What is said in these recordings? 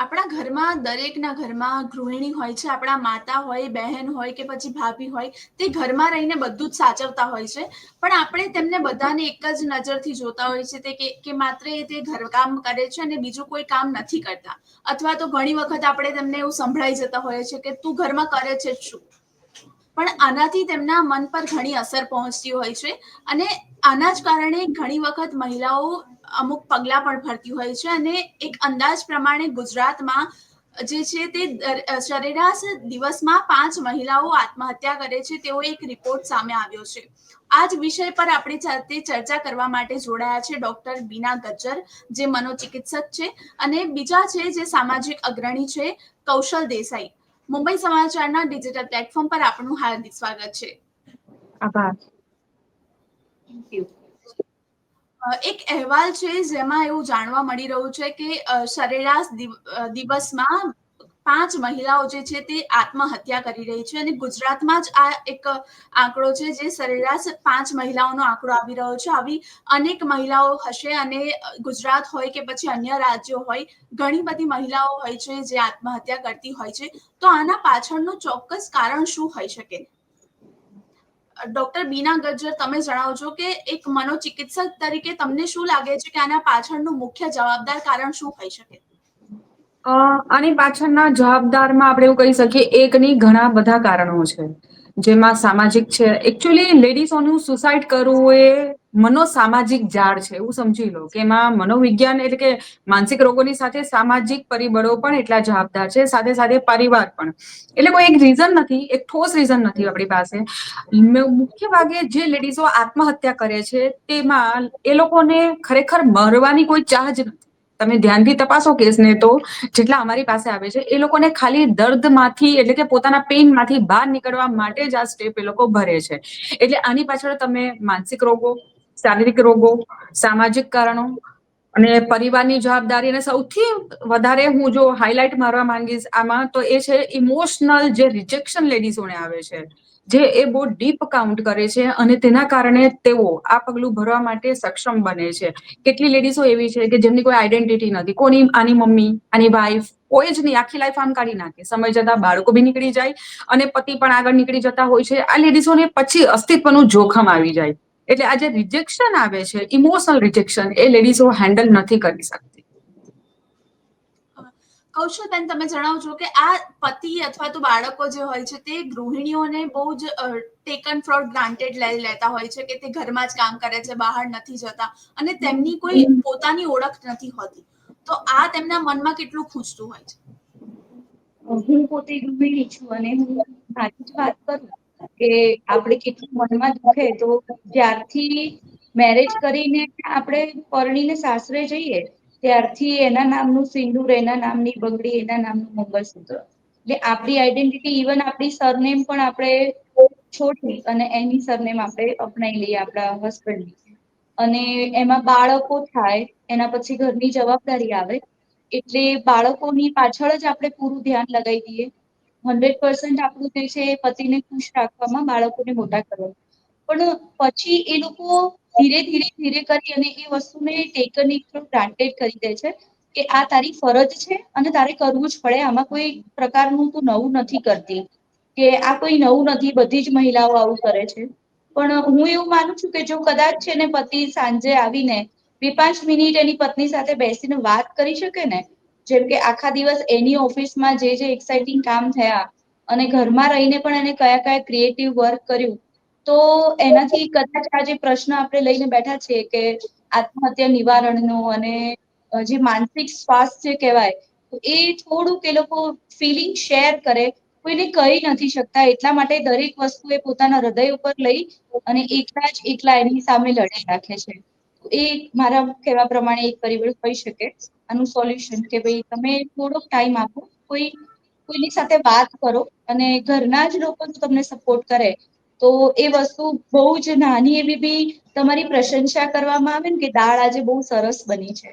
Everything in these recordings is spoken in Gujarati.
આપણા ઘરમાં, દરેકના ઘરમાં ગૃહિણી હોય છે, આપણા માતા હોય, બહેન હોય કે પછી ભાભી હોય, તે ઘરમાં રહીને બધું જ સાચવતા હોય છે. પણ આપણે તેમને બધાને એક જ નજરથી જોતા હોય છે તે કે માત્ર એ તે ઘરકામ કરે છે અને બીજું કોઈ કામ નથી કરતા. અથવા તો ઘણી વખત આપણે તેમને એવું સંભળાઈ જતા હોય છે કે તું ઘરમાં કરે છે શું? પણ આનાથી તેમના મન પર ઘણી અસર પહોંચતી હોય છે અને આના જ કારણે ઘણી વખત મહિલાઓ અમુક પગલાં પણ ભરતી હોય છે અને એક અંદાજ પ્રમાણે ગુજરાતમાં જે છે તે સરેરાશ દિવસમાં પાંચ મહિલાઓ આત્મહત્યા કરે છે તેવો એક રિપોર્ટ સામે આવ્યો છે. આ જ વિષય પર આપણે સાથે ચર્ચા કરવા માટે જોડાયા છે ડોક્ટર બીના ગજ્જર, જે મનોચિકિત્સક છે અને બીજા છે જે સામાજિક અગ્રણી છે, કૌશલ દેસાઈ. મુંબઈ સમાચારના ડિજિટલ પ્લેટફોર્મ પર આપનું હાર્દિક સ્વાગત છે. આભાર. એક અહેવાલ છે જેમાં એવું જાણવા મળી રહ્યું છે કે સરેરાશ દિવસમાં પાંચ મહિલાઓ જે છે તે આત્મહત્યા કરી રહી છે અને ગુજરાતમાં જ આ એક આંકડો છે જે સરેરાશ પાંચ મહિલાઓનો આંકડો આવી રહ્યો છે. આવી અનેક મહિલાઓ હશે અને ગુજરાત હોય કે પછી અન્ય રાજ્યો હોય, ઘણી બધી મહિલાઓ હોય છે જે આત્મહત્યા કરતી હોય છે. તો આના પાછળનું ચોક્કસ કારણ શું હોઈ શકે? ડોક્ટર બીના ગજ્જર, તમે જણાવજો કે એક મનોચિકિત્સક તરીકે તમને શું લાગે છે કે આના પાછળનું મુખ્ય જવાબદાર કારણ શું હોઈ શકે? આની પાછળના જવાબદારમાં આપણે એવું કહી શકીએ, એકની ઘણા બધા કારણો છે. જેમાં સામાજિક છે. એકચ્યુઅલી લેડીઝોનું સુસાઇડ કરવું એ મનોસામાજિક ઝાડ છે, એવું સમજી લો કે એમાં મનોવિજ્ઞાન એટલે કે માનસિક રોગોની સાથે સામાજિક પરિબળો પણ એટલા જવાબદાર છે, સાથે સાથે પરિવાર પણ. એટલે કોઈ એક રીઝન નથી, એક ઠોસ રીઝન નથી આપણી પાસે. મુખ્ય ભાગે જે લેડીઝો આત્મહત્યા કરે છે, તેમાં એ લોકોને ખરેખર મરવાની કોઈ ચાહ જ નથી. તમે ધ્યાનથી તપાસો કેસને તો, જેટલા અમારી પાસે આવે છે, એ લોકોને ખાલી દર્દમાંથી એટલે કે પોતાના પેઇનમાંથી બહાર નીકળવા માટે જ આ સ્ટેપ એ લોકો ભરે છે. એટલે આની પાછળ તમે માનસિક રોગો, શારીરિક રોગો, સામાજિક કારણો અને પરિવારની જવાબદારી અને સૌથી વધારે હું જો હાઇલાઇટ મારવા માંગીશ આમાં તો એ છે ઇમોશનલ જે રિજેક્શન લેડીઝોને આવે છે. જે એ બહુ ડીપ કાઉન્ટ કરે છે અને તેના કારણે તેઓ આ પગલું ભરવા માટે સક્ષમ બને છે. કેટલી લેડીઝો એવી છે કે જેમની કોઈ આઈડેન્ટિટી નથી. કોની આની મમ્મી, આની વાઈફ કોઈ જ નહીં. આખી લાઈફ આમ કાઢી નાખે. સમય જતા બાળકો બી નીકળી જાય અને પતિ પણ આગળ નીકળી જતા હોય છે. આ લેડીઝોને પછી અસ્તિત્વનું જોખમ આવી જાય. એટલે આ જે રિજેક્શન આવે છે. ઇમોશનલ રિજેક્શન એ લેડીઝો હેન્ડલ નથી કરી શકતી. કૌશલબેન તમે જણાવજો કે આ પતિ અથવા તો બાળકો જે હોય છે તે ગૃહિણીઓને બહુ જ ટેકન ફોર ગ્રાન્ટેડ લઈ લેતા હોય છે કે તે ઘરમાં જ કામ કરે છે બહાર નથી જતા અને તેમની કોઈ પોતાની ઓળખ નથી હોતી. તો આ તેમના મનમાં કેટલું ખૂંચતું હોય છે? હું પોતે ગૃહિણી છું અને હું સાચી જ વાત કરું કે આપણે કેટલું મનમાં દુખે તો જ્યારથી મેરેજ કરીને આપણે પરણીને સાસરે જઈએ ત્યારથી એના નામનું સિંદૂર, એના નામની બંગડી, એના નામનું મંગળસૂત્ર. એટલે આપણી આઈડેન્ટિટી ઇવન આપણી સરનેમ પણ આપણે છોડી અને એની સરનેમ આપણે અપનાવી લઈએ આપણા હસબન્ડની અને એમાં બાળકો થાય, એના પછી ઘરની જવાબદારી આવે, એટલે બાળકોની પાછળ જ આપણે પૂરું ધ્યાન લગાવી દઈએ. હંડ્રેડ પર્સન્ટ આપણું જે છે પતિને ખુશ રાખવામાં બાળકોને મોટા કરવા. પણ પછી એ લોકો ધીરે ધીરે ધીરે કરી અને એ વસ્તુને ટેકન ગ્રાન્ટેડ કરી દે છે કે આ તારી ફરજ છે અને તારે કરવું જ પડે. આમાં કોઈ પ્રકારનું તું નવું નથી કરતી કે આ કોઈ નવું નથી. બધી જ મહિલાઓ આવું કરે છે. પણ હું એવું માનું છું કે જો કદાચ છે ને પતિ સાંજે આવીને બે પાંચ મિનિટ એની પત્ની સાથે બેસીને વાત કરી શકે ને, જેમ કે આખા દિવસ એની ઓફિસમાં જે જે એક્સાઇટિંગ કામ થયા અને ઘરમાં રહીને પણ એને કયા કયા ક્રિએટિવ વર્ક કર્યું તો એનાથી કદાચ આ જે પ્રશ્ન આપણે લઈને બેઠા છે કે આત્મહત્યા નિવારણનો અને જે માનસિક સ્વાસ્થ્ય કહેવાય એ થોડુંક એ લોકો ફિલિંગ શેર કરે. કોઈને કહી નથી શકતા. એટલા માટે દરેક વસ્તુ એ પોતાના હૃદય ઉપર લઈ અને એકલા જ એકલા એની સામે લડાઈ રાખે છે. એ મારા કહેવા પ્રમાણે એક પરિબળ હોઈ શકે. આનું સોલ્યુશન કે ભાઈ તમે થોડોક ટાઈમ આપો. કોઈ, કોઈની સાથે વાત કરો અને ઘરના જ લોકો તમને સપોર્ટ કરે. તો એ વસ્તુ બહુ જ નાની એવી બી તમારી પ્રશંસા કરવામાં આવે ને કે દાળ આજે બહુ સરસ બની છે.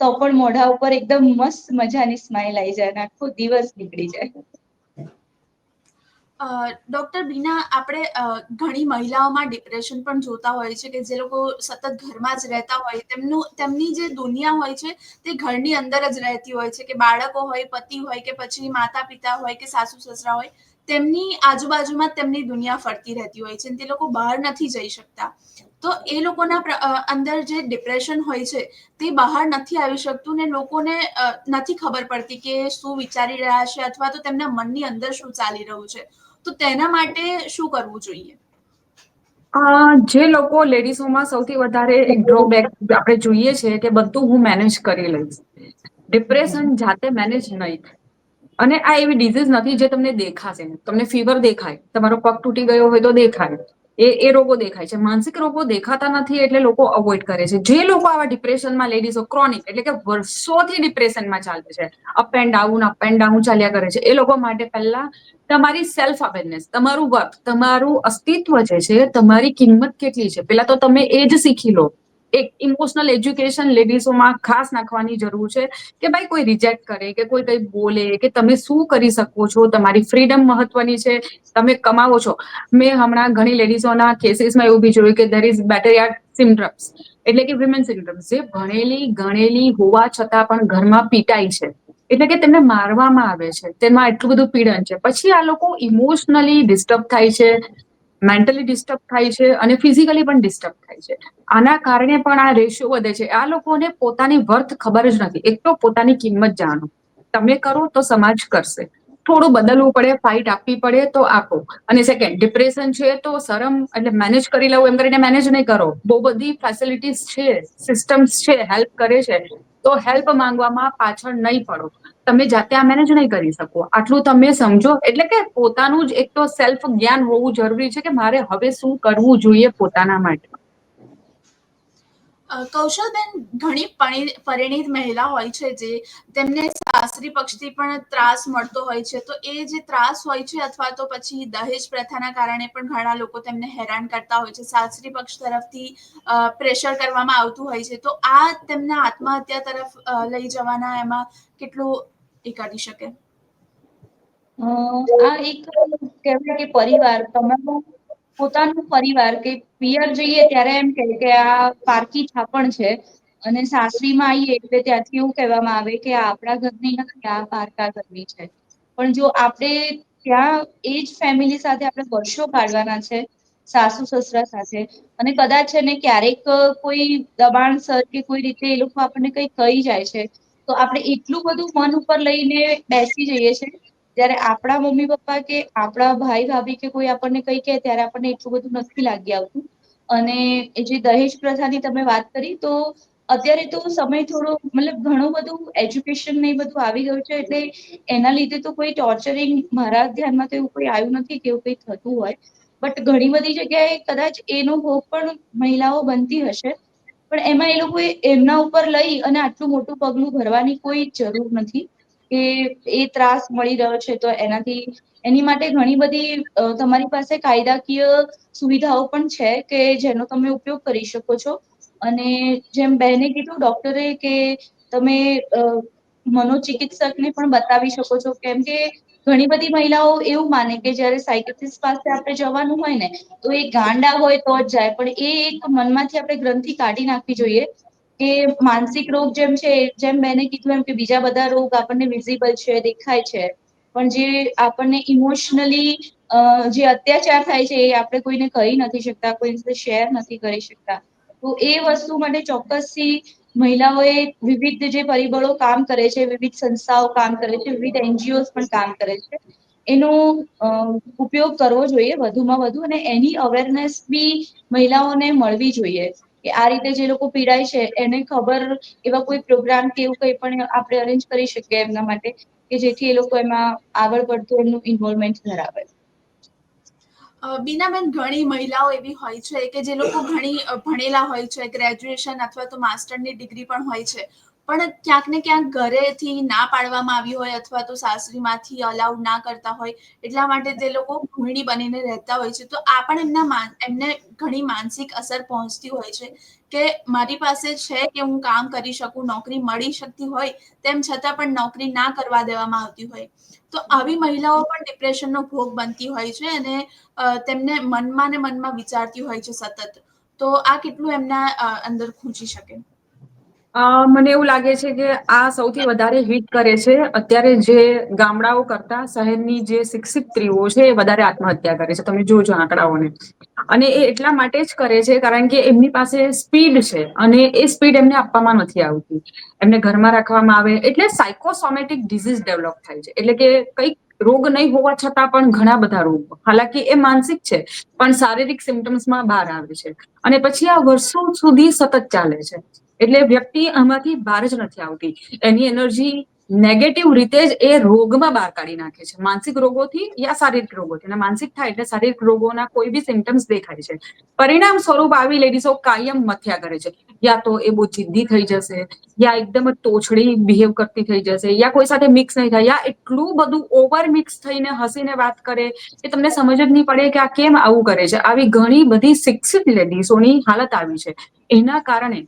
તો પણ મોઢા ઉપર એકદમ મસ્ત મજાની સ્માઈલ આવી જાય અને આખો દિવસ નીકળી જાય. ડોક્ટર બીના આપણે ઘણી મહિલાઓમાં ડિપ્રેશન પણ જોતા હોય છે કે જે લોકો સતત ઘરમાં જ રહેતા હોય. તેમનું, તેમની જે દુનિયા હોય છે તે ઘરની અંદર જ રહેતી હોય છે કે બાળકો હોય, પતિ હોય કે પછી માતા પિતા હોય કે સાસુ સસરા હોય. તેમની આજુબાજુમાં તેમની દુનિયા ફરતી રહેતી હોય છે તે લોકો બહાર નથી જઈ શકતા. તો એ લોકોના અંદર જે ડિપ્રેશન હોય છે, તે બહાર નથી આવી શકતું ને લોકોને નથી ખબર પડતી કે શું વિચારી રહ્યા છે અથવા તો તેમના મનની અંદર શું ચાલી રહ્યું છે. તો તેના માટે શું કરવું જોઈએ? જે લોકો લેડીઝોમાં સૌથી વધારે ડ્રોબેક આપણે જોઈએ છે કે બધું હું મેનેજ કરી લઈશ. ડિપ્રેશન જાતે મેનેજ નહીં. અને આ એવી ડિઝીઝ નથી જે તમને દેખાશે. તમને ફીવર દેખાય, તમારો પગ તૂટી ગયો હોય તો દેખાય. એ એ રોગો દેખાય છે. માનસિક રોગો દેખાતા નથી એટલે લોકો અવોઇડ કરે છે. જે લોકો આવા ડિપ્રેશનમાં લેડીઝો ક્રોનિક એટલે કે વર્ષોથી ડિપ્રેશનમાં ચાલે છે up and down up and down ચાલ્યા કરે છે, એ લોકો માટે પહેલા તમારી સેલ્ફ અવેરનેસ તમારું વર્ક તમારું અસ્તિત્વ જે છે, તમારી કિંમત કેટલી છે? પેલા તો તમે એ જ શીખી લો. એક ઇમોશનલ એજ્યુકેશન લેડીઝોમાં ખાસ નાખવાની જરૂર છે કે ભાઈ કોઈ રિજેક્ટ કરે, કે કોઈ કંઈ બોલે, કે તમે શું કરી શકો છો? તમારી ફ્રીડમ મહત્વની છે, તમે કમાવો છો. મેં હમણાં ઘણી લેડીઝોના કેસીસમાં એવું બી જોયું કે દેર ઇઝ બેટરિયાડ સિન્ડ્રમ્સ એટલે કે વિમેન સિન્ડ્રમ્સ જે ભણેલી, ગણેલી હોવા છતાં પણ ઘરમાં પીટાય છે. એટલે કે તેમને મારવામાં આવે છે. તેમાં એટલું બધું પીડન છે. પછી આ લોકો ઇમોશનલી ડિસ્ટર્બ થાય છે. મેન્ટલી ડિસ્ટર્બ થાય છે અને ફિઝિકલી પણ ડિસ્ટર્બ થાય છે. આના કારણે પણ આ રેશિયો વધે છે. આ લોકોને પોતાની વર્થ ખબર જ નથી. એક તો પોતાની કિંમત જાણો. તમે કરો તો સમાજ કરશે. થોડું બદલવું પડે ફાઇટ આપવી પડે તો આપો. અને સેકન્ડ ડિપ્રેશન છે તો શરમ એટલે મેનેજ કરી લઉં એમ કરીને મેનેજ નહીં કરો. બહુ બધી ફેસિલિટીઝ છે સિસ્ટમ્સ છે હેલ્પ કરે છે. તો હેલ્પ માંગવામાં પાછળ નહીં પડો. તમે જાતે આ મેનેજ નહીં કરી શકો. આટલું તમે સમજો. એટલે કે પોતાનું જ એક તો સેલ્ફ જ્ઞાન હોવું જરૂરી છે કે મારે હવે શું કરવું જોઈએ પોતાના માટે. કૌશલબેન, ઘણી પરિણીત મહિલા હોય છે જે તેમને સાસરી પક્ષથી પણ ત્રાસ મળતો હોય છે. તો એ જે ત્રાસ હોય છે અથવા તો પછી દહેજ પ્રથાના કારણે પણ ઘણા લોકો તેમને હેરાન કરતા હોય છે. સાસરી પક્ષ તરફથી પ્રેશર કરવામાં આવતું હોય છે. તો આ તેમને આત્મહત્યા તરફ લઈ જવાના એમાં કેટલું એ કાઢી શકે? આ એક કહેવાય કે પરિવાર, તમારો પોતાનો પરિવાર કે પિયર જઈએ ત્યારે એમ કહે કે આ પારકી છાપણ છે અને સાસરીમાં આવીએ એટલે ત્યાંથી એવું કહેવામાં આવે કે આ આપણા ઘરની નથી, આ પારકા ઘરની છે. પણ જો આપણે ત્યાં એ જ ફેમિલી સાથે આપણે વર્ષો કાઢવાના છે, સાસુ, સસરા સાથે, અને કદાચ છે ને ક્યારેક કોઈ દબાણસર કે કોઈ રીતે એ લોકો આપણને કઈ કહી જાય છે તો આપણે એટલું બધું મન ઉપર લઈને બેસી જઈએ છે જ્યારે આપણા મમ્મી પપ્પા કે આપણા ભાઈ ભાભી કે કોઈ આપણને કઈ કહે ત્યારે આપણને એટલું બધું નથી લાગી આવતું. અને એ જે દહેજ પ્રથાની તમે વાત કરી, તો અત્યારે તો સમય થોડો મતલબ ઘણું બધું એજ્યુકેશન ને બધું આવી ગયું છે, એટલે એના લીધે તો કોઈ ટોર્ચરિંગ મારા ધ્યાનમાં તો એવું કોઈ આવ્યું નથી કે એવું કંઈ થતું હોય. બટ ઘણી બધી જગ્યાએ કદાચ એનો ભોગ પણ મહિલાઓ બનતી હશે. પણ એમાં એ લોકોએ એમના ઉપર લઈ અને આટલું મોટું પગલું ભરવાની કોઈ જરૂર નથી કે એ ત્રાસ મળી રહ્યો છે તો એનાથી એની માટે ઘણી બધી તમારી પાસે કાયદાકીય સુવિધાઓ પણ છે કે જેનો તમે ઉપયોગ કરી શકો છો. અને જેમ બહેને કીધું ડોક્ટરે કે તમે મનોચિકિત્સકને પણ બતાવી શકો છો. કેમ કે ઘણી બધી મહિલાઓ એવું માને કે જ્યારે સાયકેટ્રિસ્ટ પાસે આપણે જવાનું હોય ને, તો એ ગાંડા હોય તો જ જાય. પણ એ એક મનમાંથી આપણે ગ્રંથિ કાઢી નાખવી જોઈએ કે માનસિક રોગ જેમ છે, જેમ બેને કીધું એમ કે બીજા બધા રોગ આપણને વિઝિબલ છે, દેખાય છે. પણ જે આપણને ઇમોશનલી જે અત્યાચાર થાય છે, એ આપણે કોઈને કહી નથી શકતા કોઈ શેર નથી કરી શકતા. તો એ વસ્તુ માટે ચોક્કસથી મહિલાઓએ વિવિધ જે પરિબળો કામ કરે છે, વિવિધ સંસ્થાઓ કામ કરે છે, વિવિધ એનજીઓ પણ કામ કરે છે, એનો ઉપયોગ કરવો જોઈએ વધુમાં વધુ અને એની અવેરનેસ બી મહિલાઓને મળવી જોઈએ. કે આ રીતે જે લોકો પીડાય છે, એને ખબર એવા કોઈ પ્રોગ્રામ કે એવું કંઈ પણ આપણે અરેન્જ કરી શકીએ એમના માટે કે જેથી એ લોકો એમાં આગળ પડતું એમનું ઇન્વોલ્વમેન્ટ ધરાવે. બીનાબેન ઘણી મહિલાઓ એવી હોય છે કે જે લોકો ઘણી ભણેલા હોય છે ગ્રેજ્યુએશન અથવા તો માસ્ટરની ડિગ્રી પણ હોય છે. પણ ક્યાંક ને ક્યાંક ઘરેથી ના પાડવામાં આવી હોય અથવા તો સાસરીમાંથી અલાઉડ ના કરતા હોય એટલા માટે તે લોકો ગૃહિણી બનીને રહેતા હોય છે. તો આ પણ એમના એમને ઘણી માનસિક અસર પહોંચતી હોય છે કે મારી પાસે છે કે હું કામ કરી શકું, નોકરી મળી શકતી હોય તેમ છતાં પણ નોકરી ના કરવા દેવામાં આવતી હોય. તો આવી મહિલાઓ પણ ડિપ્રેશનનો ભોગ બનતી હોય છે અને તેમને મનમાં ને મનમાં વિચારતી હોય છે સતત. તો આ કેટલું એમના અંદર ખૂંચી શકે? મને એવું લાગે છે કે આ સૌથી વધારે હિટ કરે છે. અત્યારે જે ગામડાઓ કરતા શહેરની જે શિક્ષિત સ્ત્રીઓ છે એ વધારે આત્મહત્યા કરે છે. તમે જોજો આંકડાઓને. અને એ એટલા માટે જ કરે છે કારણ કે એમની પાસે સ્પીડ છે અને એ સ્પીડ એમને આપવામાં નથી આવતી. એમને ઘરમાં રાખવામાં આવે. એટલે સાયકોસોમેટિક ડિઝીઝ ડેવલપ થાય છે. એટલે કે કંઈક રોગ નહીં હોવા છતાં પણ ઘણા બધા રોગ. હાલાકી એ માનસિક છે, પણ શારીરિક સિમ્ટમ્સમાં બહાર આવે છે. અને પછી આ વર્ષો સુધી સતત ચાલે છે. એટલે વ્યક્તિ આમાંથી બહાર જ નથી આવતી. એની એનર્જી નેગેટિવ રીતે જ એ રોગમાં બહાર કાઢી નાખે છે. માનસિક રોગોથી યા શારીરિક રોગોથી. અને માનસિક થાય એટલે શારીરિક રોગોના કોઈ બી સિમ્ટમ્સ દેખાય છે. પરિણામ સ્વરૂપ આવી લેડીઝો કાયમ મથ્યા કરે છે. યા તો એ બહુ જિદ્દી થઈ જશે, યા એકદમ તોછડી બિહેવ કરતી થઈ જશે, યા કોઈ સાથે મિક્સ નહીં થાય, યા એટલું બધું ઓવર મિક્સ થઈને હસીને વાત કરે કે તમને સમજ જ નહીં પડે કે આ કેમ આવું કરે છે. આવી ઘણી બધી શિક્ષિત લેડીઝોની હાલત આવી છે. એના કારણે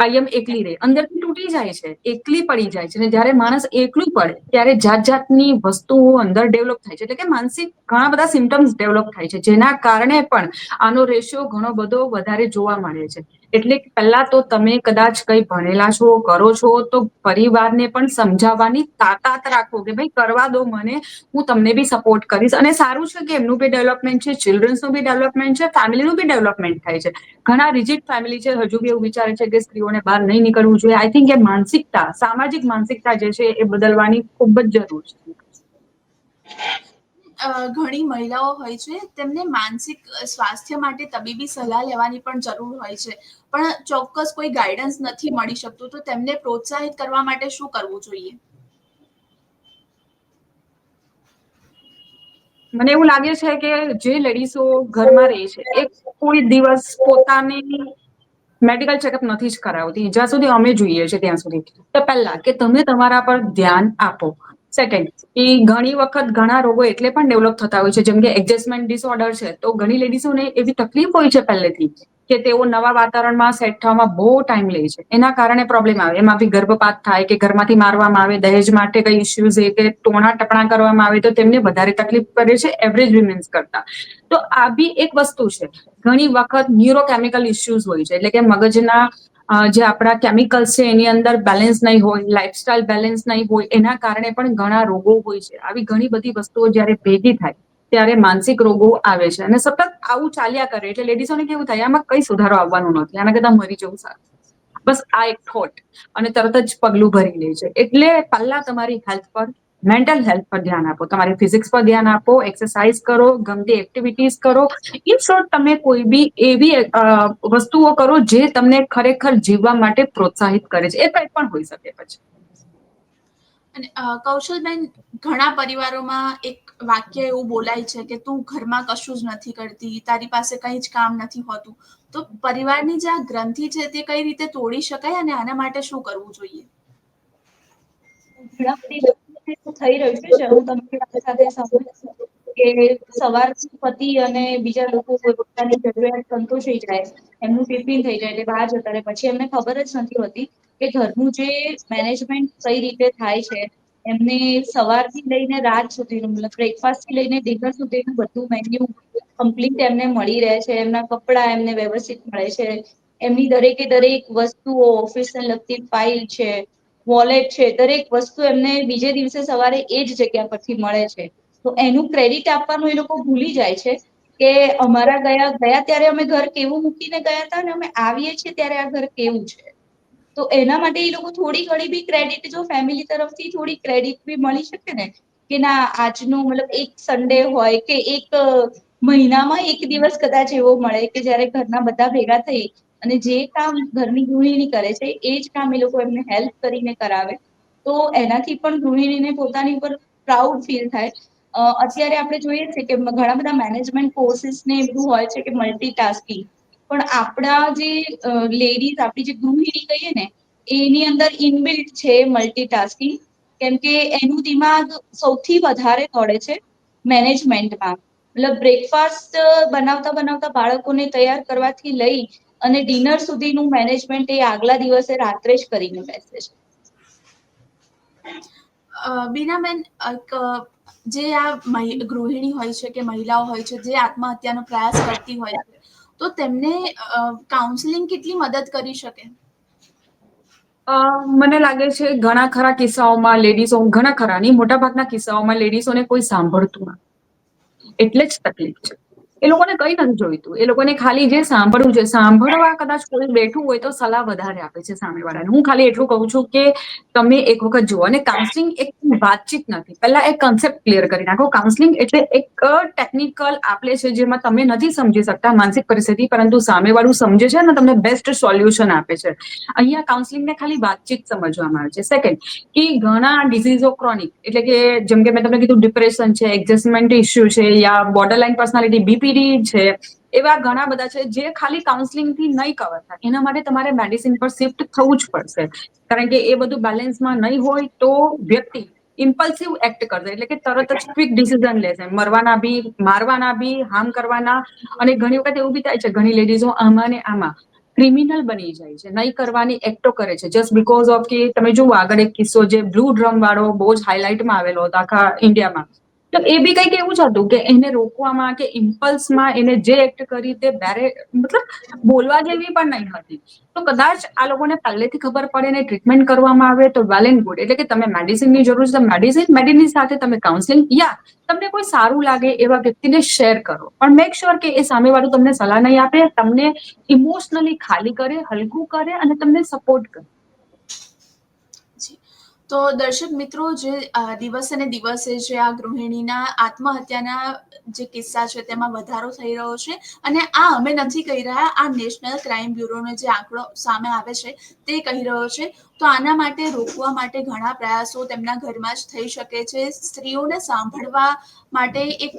કાયમ એકલી રહે. અંદરથી તૂટી જાય છે, એકલી પડી જાય છે અને જ્યારે માણસ એકલું પડે, ત્યારે જાત જાતની વસ્તુઓ અંદર ડેવલપ થાય છે. એટલે કે માનસિક ઘણા બધા સિમ્ટમ્સ ડેવલપ થાય છે, જેના કારણે પણ આનો રેશિયો ઘણો બધો વધારે જોવા મળે છે. એટલે પહેલા તો તમે કદાચ કંઈ ભણેલા છો, કરો છો, તો પરિવારને પણ સમજાવવાની તાકાત રાખો કે ભાઈ કરવા દો મને, હું તમને બી સપોર્ટ કરીશ. અને સારું છે કે એમનું બી ડેવલપમેન્ટ છે ચિલ્ડ્રન્સનું બી ડેવલપમેન્ટ છે ફેમિલીનું બી ડેવલપમેન્ટ થાય છે. ઘણા રિજિટ ફેમિલી છે, હજુ બી એવું વિચારે છે કે સ્ત્રીઓને બહાર નહીં નીકળવું જોઈએ. આઈ થિંક એ માનસિકતા, સામાજિક માનસિકતા જે છે એ બદલવાની ખૂબ જ જરૂર છે. ઘણી મહિલાઓ હોય છે, તેમને માનસિક સ્વાસ્થ્ય માટે તબીબી સલાહ લેવાની પણ જરૂર હોય છે. પણ ચોક્કસ કોઈ ગાઈડન્સ નથી મળી શકતું, તો તેમને પ્રોત્સાહિત કરવા માટે શું કરવું જોઈએ? મને એવું લાગે છે કે જે લેડીઝો ઘરમાં રહે છે, એ કોઈ દિવસ પોતાની મેડિકલ ચેકઅપ નથી જ કરાવતી. જ્યાં સુધી અમે જોઈએ છે ત્યાં સુધી. તો પહેલા કે તમે તમારા પર ધ્યાન આપો. સેકન્ડ એ ઘણી વખત ઘણા રોગો એટલે પણ ડેવલપ થતા હોય છે. જેમ કે એડજસ્ટમેન્ટ ડિસઓર્ડર છે, તો ઘણી લેડીઝોને એવી તકલીફ હોય છે પહેલેથી કે તેઓ નવા વાતાવરણમાં સેટ થવામાં બહુ ટાઈમ લે છે. એના કારણે પ્રોબ્લેમ આવે. એમાં બી ગર્ભપાત થાય કે ઘરમાંથી મારવામાં આવે, દહેજ માટે કઈ ઇસ્યુઝ એ કે ટોણા ટપણા કરવામાં આવે, તો તેમને વધારે તકલીફ પડે છે એવરેજ વિમેન્સ કરતા. તો આ બી એક વસ્તુ છે. ઘણી વખત ન્યુરોકેમિકલ ઇસ્યુઝ હોય છે. એટલે કે મગજના જે આપણા કેમિકલ્સ છે, એની અંદર બેલેન્સ નહીં હોય લાઇફસ્ટાઇલ બેલેન્સ નહીં હોય, એના કારણે પણ ઘણા રોગો હોય છે. આવી ઘણી બધી વસ્તુઓ જ્યારે ભેગી થાય, ત્યારે માનસિક રોગો આવે છે. અને સતત આવું ચાલ્યા કરે એટલે લેડીઝોને કેવું થાય, આમાં કઈ સુધારો આવવાનો નથી, આના કરતા મરી જવું સારું. બસ આ એક થોટ અને તરત જ પગલું ભરી લે છે. એટલે પહેલા તમારી હેલ્થ પર મેન્ટલ હેલ્થ પર ધ્યાન આપો. તમારી ફિઝિક્સ પર ધ્યાન આપો એક્સરસાઇઝ કરો ગમતી એક્ટિવિટીઝ કરો. ઇન શોર્ટ તમે કોઈ બી એવી વસ્તુઓ કરો જે તમને ખરેખર જીવવા માટે પ્રોત્સાહિત કરે છે. એ કંઈ પણ હોઈ શકે પછી. અને કૌશલબેન ઘણા પરિવારોમાં એક વાક્ય એવું બોલાય છે કે તું ઘરમાં કશું જ નથી કરતી તારી પાસે કંઈ જ કામ નથી હોતું. તો પરિવારની જે આ ગ્રંથિ છે તે કઈ રીતે તોડી શકાય અને આના માટે શું કરવું જોઈએ? ઘણા બધી થઈ રહ્યું છે હું તમારી સાથે સહમત છું કે સવારથી પતિ અને બીજા લોકો પોતાની જરૂરિયાત સંતોષી જાય, એમનું ટિફિન થઈ જાય, એટલે બહાર જતા રહે. પછી એમને ખબર જ નથી હોતી કે ઘરનું જે મેનેજમેન્ટ કઈ રીતે થાય છે, એમને સવારથી લઈને રાત સુધીનું મતલબ બ્રેકફાસ્ટથી લઈને ડિનર સુધીનું બધું મેન્યુ કમ્પ્લીટ એમને મળી રહે છે, એમના કપડા એમને વ્યવસ્થિત મળે છે, એમની દરેકે દરેક વસ્તુઓ ઓફિસને લગતી ફાઇલ છે વોલેટ છે, દરેક વસ્તુ એમને બીજે દિવસે સવારે એ જ જગ્યા પરથી મળે છે. તો એનું ક્રેડિટ આપવાનું એ લોકો ભૂલી જાય છે કે અમારા ગયા ગયા ત્યારે અમે ઘર કેવું મૂકીને ગયા હતા અને અમે આવીએ છીએ ત્યારે આ ઘર કેવું છે. તો એના માટે એ લોકો થોડી ઘણી બી ક્રેડિટ, જો ફેમિલી તરફથી થોડી ક્રેડિટ બી મળી શકે ને કે ના આજનું મતલબ એક સન્ડે હોય કે એક મહિનામાં એક દિવસ કદાચ એવો મળે કે જયારે ઘરના બધા ભેગા થઈ અને જે કામ ઘરની ગૃહિણી કરે છે, એ જ કામ એ લોકો એમને હેલ્પ કરીને કરાવે. તો એનાથી પણ ગૃહિણીને પોતાની ઉપર પ્રાઉડ ફીલ થાય. અત્યારે આપણે જોઈએ છે કે ઘણા બધા મેનેજમેન્ટ કોર્સિસ ને એવું હોય છે કે મલ્ટીટાસ્કિંગ પણ આપણા જે લેડીઝ આપણી જે ગૃહિણી કહીએ ને, એની અંદર ઇનબિલ્ટ છે મલ્ટીટાસ્કિંગ કેમ કે એનું દિમાગ સૌથી વધારે દોડે છે મેનેજમેન્ટમાં મતલબ બ્રેકફાસ્ટ બનાવતા બનાવતા બાળકોને તૈયાર કરવાથી લઈ અને ડિનર સુધીનું મેનેજમેન્ટ એ આગલા દિવસે રાત્રે જ કરીને બેસે છે. અ, બીનાબેન એક જે આ ગૃહિણી હોય છે કે મહિલાઓ હોય છે જે આત્મહત્યાનો પ્રયાસ કરતી હોય છે તો તેમને કાઉન્સેલિંગ કેટલી મદદ કરી શકે? અ, મને લાગે છે ઘણા ખરા કિસ્સાઓમાં લેડીઝો ઘણા ખરા નહીં મોટાભાગના કિસ્સાઓમાં લેડીઝોને કોઈ સાંભળતું નથી એટલે જ તકલીફ છે. એ લોકોને કઈ નથી જોઈતું. એ લોકોને ખાલી જે સાંભળવું છે, સાંભળવા કદાચ કોઈ બેઠું હોય તો સલાહ વધારે આપે છે સામેવાળાને. હું ખાલી એટલું કહું છું કે તમે એક વખત જુઓ અને કાઉન્સલિંગ એક વાતચીત નથી. પહેલા એક કન્સેપ્ટ ક્લિયર કરી નાખો. કાઉન્સલિંગ એટલે એક ટેકનિકલ આપલે છે જેમાં તમે નથી સમજી શકતા માનસિક પરિસ્થિતિ, પરંતુ સામેવાળું સમજે છે અને તમને બેસ્ટ સોલ્યુશન આપે છે. અહીંયા કાઉન્સલિંગને ખાલી વાતચીત સમજવામાં આવે છે. સેકન્ડ કે ઘણા ડિઝીઝો ક્રોનિક એટલે કે જેમ કે મેં તમને કીધું ડિપ્રેશન છે એડજસ્ટમેન્ટ ઇસ્યુ છે, યા બોર્ડર લાઇન પર્સનાલિટી બીપીડી છે, એવા ઘણા બધા છે જે ખાલી કાઉન્સલિંગથી નહીં કવર થાય. એના માટે તમારે મેડિસિન પર શિફ્ટ થવું જ પડશે. કારણ કે એ બધું બેલેન્સમાં નહીં હોય તો વ્યક્તિ ઇમ્પલ્સિવ એક્ટ કરશે. એટલે કે તરત જ ક્વિક ડિસિઝન લેશે. મરવાના બી, મારવાના બી હાર્મ કરવાના. અને ઘણી વખત એવું બી થાય છે, ઘણી લેડીઝો આમાં ને આમાં ક્રિમિનલ બની જાય છે. નહીં કરવાની એક્ટો કરે છે. જસ્ટ બિકોઝ ઓફ કે તમે જુઓ, આગળ એક કિસ્સો જે બ્લુ ડ્રમ વાળો બહુ જ હાઇલાઇટમાં આવેલો હતો આખા ઇન્ડિયામાં તો એ બી કંઈક એવું જ હતું કે એને રોકવામાં કે ઇમ્પલ્સમાં એને જે એક્ટ કરી તે બેરે મતલબ બોલવા જેવી પણ નહીં હતી. તો કદાચ આ લોકોને પહેલેથી ખબર પડે ને ટ્રીટમેન્ટ કરવામાં આવે તો વેલ એન્ડ ગુડ એટલે કે તમે મેડિસિનની જરૂર છે મેડિસિન મેડિસિન સાથે તમે કાઉન્સિલિંગ યા તમને કોઈ સારું લાગે એવા વ્યક્તિને શેર કરો. પણ મેક શ્યોર કે એ સામેવાળું તમને સલાહ નહીં આપે, તમને ઇમોશનલી ખાલી કરે, હલકું કરે અને તમને સપોર્ટ કરે. તો દર્શક મિત્રો, જે દિવસે ને દિવસે જે આ ગૃહિણીના આત્મહત્યાના જે કિસ્સા છે, તેમાં વધારો થઈ રહ્યો છે અને આ અમે નથી કહી રહ્યા, આ નેશનલ ક્રાઇમ બ્યુરોનો જે આંકડો સામે આવે છે, તે કહી રહ્યો છે. તો આના માટે રોકવા માટે ઘણા પ્રયાસો તેમના ઘરમાં જ થઈ શકે છે. સ્ત્રીઓને સાંભળવા માટે એક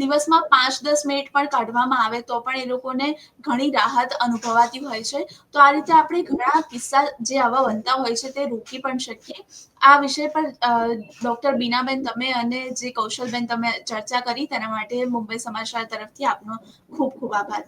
દિવસમાં પાંચ દસ મિનિટ પણ કાઢવામાં આવે તો પણ એ લોકોને ઘણી રાહત અનુભવાતી હોય છે. તો આ રીતે આપણે ઘણા કિસ્સા જે આવા બનતા હોય છે તે રોકી પણ શકીએ. આ વિષય પર ડોક્ટર બીનાબેન તમે અને જે કૌશલબેન તમે ચર્ચા કરી તેના માટે મુંબઈ સમાચાર તરફથી આપનો ખૂબ ખૂબ આભાર.